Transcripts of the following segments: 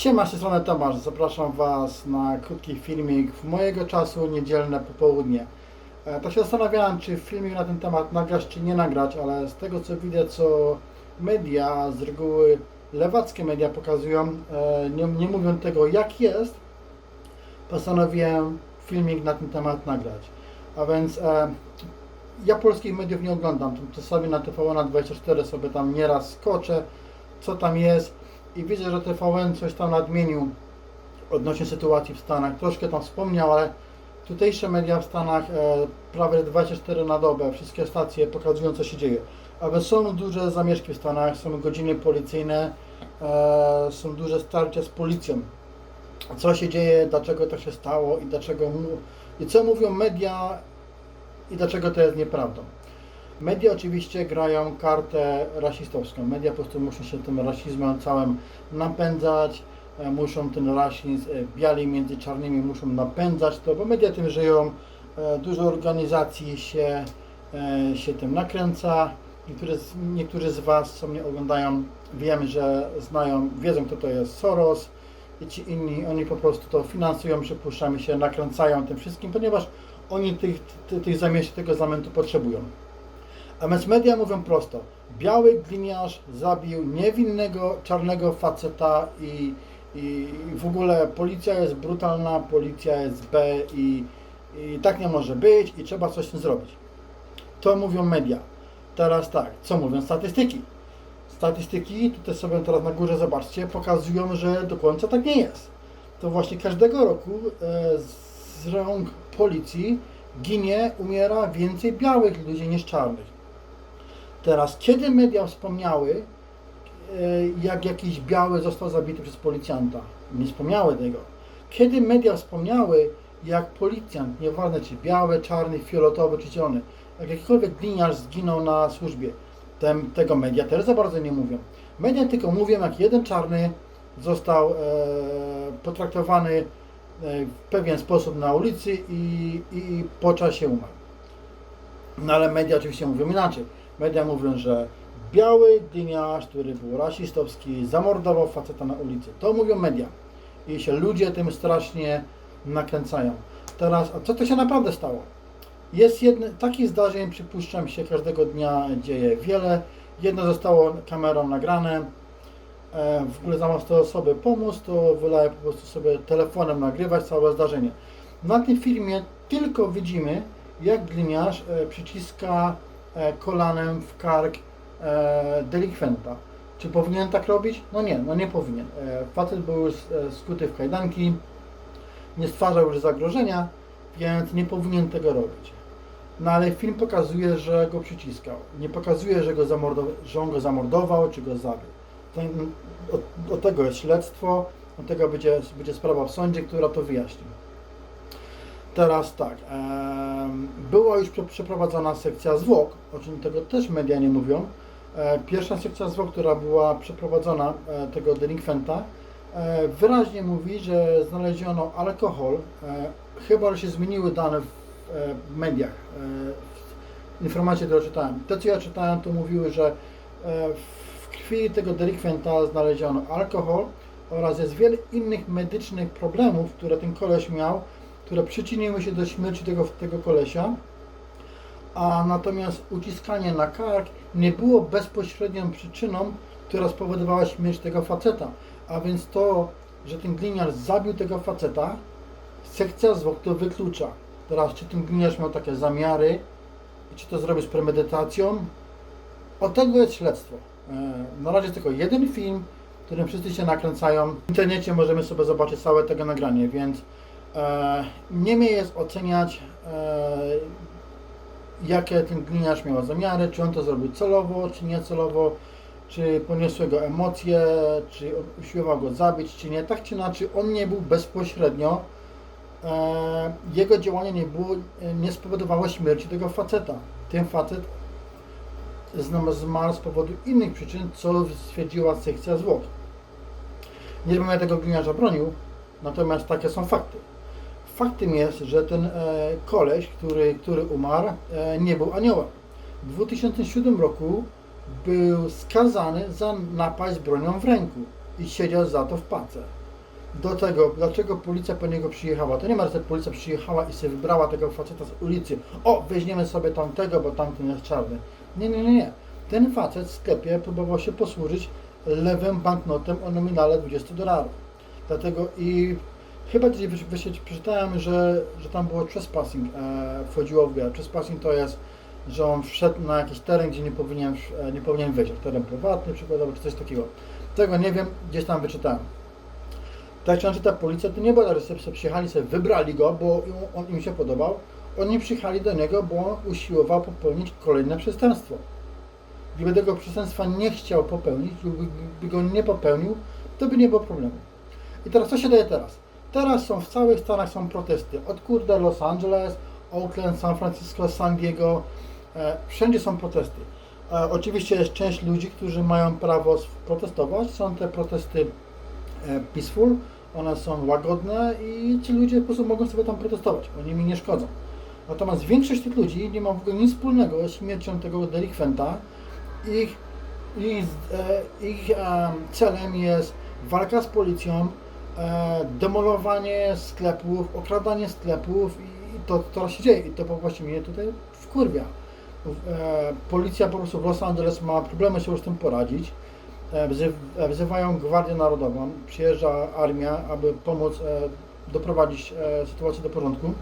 Siema, z tej strony Tomasz. Zapraszam Was na krótki filmik w mojego czasu, niedzielne popołudnie. E, Tak się zastanawiałem, czy filmik na ten temat nagrać, czy nie nagrać, ale z tego co widzę, co media, z reguły lewackie media pokazują, e, nie, nie mówią tego jak jest, postanowiłem filmik na ten temat nagrać. A więc e, ja polskich mediów nie oglądam, czasami na TVN24 sobie tam nieraz skoczę, co tam jest i widzę, że TVN coś tam nadmienił odnośnie sytuacji w Stanach. Troszkę tam wspomniał, ale tutejsze media w Stanach e, prawie 24 na dobę, wszystkie stacje pokazują co się dzieje. A więc są duże zamieszki w Stanach, są godziny policyjne, e, są duże starcia z policją. Co się dzieje, dlaczego to się stało i dlaczego i co mówią media i dlaczego to jest nieprawdą. Media oczywiście grają kartę rasistowską. Media po prostu muszą się tym rasizmem całym napędzać, e, muszą ten rasizm, e, biali między czarnymi muszą napędzać to, bo media tym żyją. E, Dużo organizacji się, się tym nakręca. Niektórzy niektórzy z Was, co mnie oglądają, wiem, że znają, wiedzą kto to jest Soros i ci inni, oni po prostu to finansują, przypuszczamy się, nakręcają tym wszystkim, ponieważ oni tych, tych, tych tego zamętu potrzebują. A więc media mówią prosto. Biały gliniarz zabił niewinnego czarnego faceta i, i w ogóle policja jest brutalna, policja jest B i, i tak nie może być i trzeba coś z tym zrobić. To mówią media. Teraz tak, co mówią statystyki? Statystyki, tutaj sobie teraz na górze zobaczcie, pokazują, że do końca tak nie jest. To właśnie każdego roku e, z rąk policji ginie, umiera więcej białych ludzi niż czarnych. Teraz, kiedy media wspomniały, e, jak jakiś biały został zabity przez policjanta? Nie wspomniały tego. Kiedy media wspomniały, jak policjant, nieważne czy biały, czarny, fioletowy czy zielony, jak jakikolwiek gliniarz zginął na służbie, tego media też za bardzo nie mówią. Media tylko mówią, jak jeden czarny został e, potraktowany e, w pewien sposób na ulicy i, i, i po czasie umarł. No ale media oczywiście mówią inaczej. Media mówią, że biały dyniarz, który był rasistowski, zamordował faceta na ulicy. To mówią media. I się ludzie tym strasznie nakręcają. Teraz, a co to się naprawdę stało? Jest jedne, takich zdarzeń, przypuszczam się, każdego dnia dzieje wiele. Jedno zostało kamerą nagrane. E, w ogóle zamiast to sobie pomóc, to wylaję po prostu sobie telefonem nagrywać całe zdarzenie. Na tym filmie tylko widzimy, jak gliniarz e, przyciska kolanem w kark e, delikwenta. Czy powinien tak robić? No nie, no nie powinien. E, facet był już e, skuty w kajdanki, nie stwarzał już zagrożenia, więc nie powinien tego robić. No ale film pokazuje, że go przyciskał. Nie pokazuje, że, go zamordował, że on go zamordował, czy go zabił. Od tego jest śledztwo, od tego będzie, będzie sprawa w sądzie, która to wyjaśni. Teraz tak, była już prze- przeprowadzona sekcja zwłok, o czym tego też media nie mówią. E, Pierwsza sekcja zwłok, która była przeprowadzona e, tego delikwenta, e, wyraźnie mówi, że znaleziono alkohol. Chyba że się zmieniły dane w mediach, informacje, które czytałem. Te, co ja czytałem, to mówiły, że w krwi tego delikwenta znaleziono alkohol oraz jest wiele innych medycznych problemów, które ten koleś miał, które przyczyniły się do śmierci tego, tego kolesia, a natomiast uciskanie na kark nie było bezpośrednią przyczyną, która spowodowała śmierć tego faceta. A więc to, że ten gliniarz zabił tego faceta, sekcja zwłok to wyklucza. Teraz, czy ten gliniarz miał takie zamiary, czy to zrobił z premedytacją, od tego jest śledztwo. E, Na razie tylko jeden film, którym wszyscy się nakręcają. W internecie możemy sobie zobaczyć całe tego nagranie, więc nie mnie jest oceniać, e, jakie ten gliniarz miał zamiary, czy on to zrobił celowo, czy niecelowo, czy poniosły go emocje, czy usiłował go zabić, czy nie. Tak czy inaczej, on nie był bezpośrednio, e, jego działanie nie, było, nie spowodowało śmierci tego faceta. Ten facet zmarł z powodu innych przyczyn, co stwierdziła sekcja zwłok. Nie ja tego gliniarza bronił, natomiast takie są fakty. Faktem jest, że ten e, koleś, który, który umarł, e, nie był aniołem. W 2007 roku był skazany za napaść bronią w ręku i siedział za to w pace. Do tego, dlaczego policja po niego przyjechała? To nie ma, że policja przyjechała i sobie wybrała tego faceta z ulicy. O, weźmiemy sobie tamtego, bo tamten jest czarny. Nie, nie, nie, nie. Ten facet w sklepie próbował się posłużyć lewym banknotem o nominale 20 dolarów. Dlatego i chyba gdzieś wyś- przeczytałem, że, że tam było trespassing, e, wchodziło w grę. Trespassing to jest, że on wszedł na jakiś teren, gdzie nie powinien, e, nie powinien wejść, teren prywatny przykładowo, czy coś takiego. Tego nie wiem, gdzieś tam wyczytałem. Tak czy ta policja to nie że sobie przyjechali, sobie wybrali go, bo on im się podobał. Oni przyjechali do niego, bo on usiłował popełnić kolejne przestępstwo. Gdyby tego przestępstwa nie chciał popełnić lub by go nie popełnił, to by nie było problemu. I teraz co się dzieje teraz? Teraz są w całych Stanach są protesty. Od kurde Los Angeles, Oakland, San Francisco, San Diego. E, wszędzie są protesty. E, oczywiście jest część ludzi, którzy mają prawo protestować. Są te protesty e, peaceful, one są łagodne i ci ludzie po prostu mogą sobie tam protestować. Oni mi nie szkodzą. Natomiast większość tych ludzi nie ma w ogóle nic wspólnego z śmiercią tego delikwenta. Ich, ich, e, ich em, celem jest walka z policją, e, demolowanie sklepów, okradanie sklepów i, i to, to się dzieje i to po prostu mnie tutaj wkurwia. E, policja po prostu w Los Angeles ma problemy się z tym poradzić. E, e, wzywają Gwardię Narodową, przyjeżdża armia, aby pomóc e, doprowadzić e, sytuację do porządku.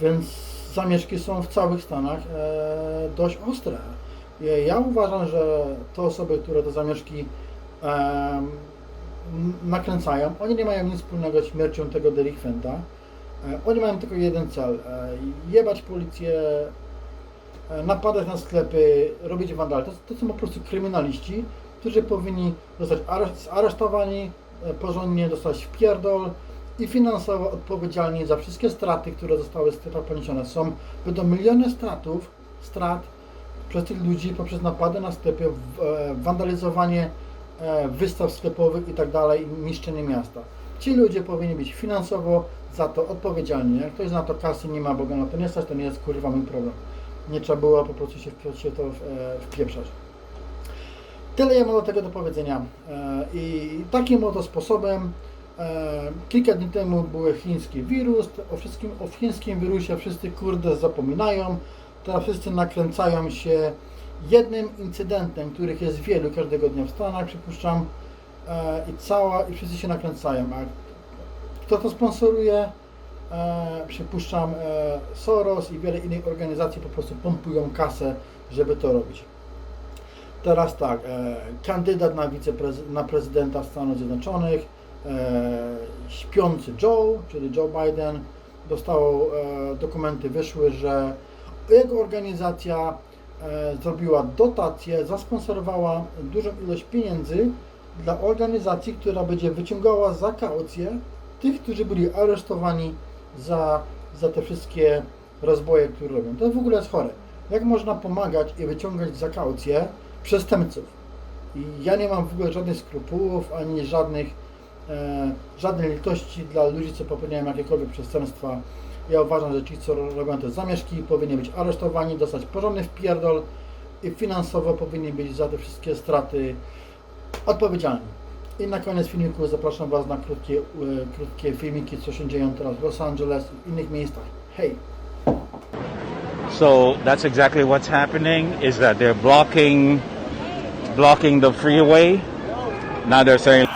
Więc zamieszki są w całych Stanach e, dość ostre. E, Ja uważam, że te osoby, które te zamieszki n- nakręcają, oni nie mają nic wspólnego z śmiercią tego delikwenta. E, Oni mają tylko jeden cel, e, jebać policję, e, napadać na sklepy, robić wandal. To, to są po prostu kryminaliści, którzy powinni zostać areszt, zaresztowani, e, porządnie dostać w pierdol i finansowo odpowiedzialni za wszystkie straty, które zostały z tego poniesione. Są, będą miliony stratów, strat przez tych ludzi poprzez napady na sklepy, wandalizowanie wystaw sklepowych i tak niszczenie miasta. Ci ludzie powinni być finansowo za to odpowiedzialni. Jak ktoś na to kasy nie ma, bo go na to nie stać, to nie jest kurwa mój problem. Nie trzeba było po prostu się, się to e, wpieprzać. Tyle ja mam do tego do powiedzenia. E, I takim oto sposobem e, kilka dni temu był chiński wirus. O wszystkim o chińskim wirusie wszyscy kurde zapominają. Teraz wszyscy nakręcają się jednym incydentem, których jest wielu każdego dnia w Stanach, przypuszczam. E, I cała, i wszyscy się nakręcają. A kto to sponsoruje? E, przypuszczam e, Soros i wiele innych organizacji po prostu pompują kasę, żeby to robić. Teraz tak, e, kandydat na, wiceprez- na prezydenta Stanów Zjednoczonych, e, śpiący Joe, czyli Joe Biden, dostał, e, dokumenty wyszły, że jego organizacja zrobiła dotację, zasponsorowała dużą ilość pieniędzy dla organizacji, która będzie wyciągała za kaucję tych, którzy byli aresztowani za, za te wszystkie rozboje, które robią. To w ogóle jest chore. Jak można pomagać i wyciągać za kaucję przestępców? I ja nie mam w ogóle żadnych skrupułów, ani żadnych, e, żadnej litości dla ludzi, co popełniają jakiekolwiek przestępstwa. Ja uważam, że ci, co robią te zamieszki, powinni być aresztowani, dostać porządny wpierdol i finansowo powinni być za te wszystkie straty odpowiedzialni. I na koniec filmiku zapraszam Was na krótkie, e, krótkie filmiki, co się dzieją teraz w Los Angeles i innych miejscach. Hej! So that's exactly what's happening is that they're blocking blocking the freeway. Now they're saying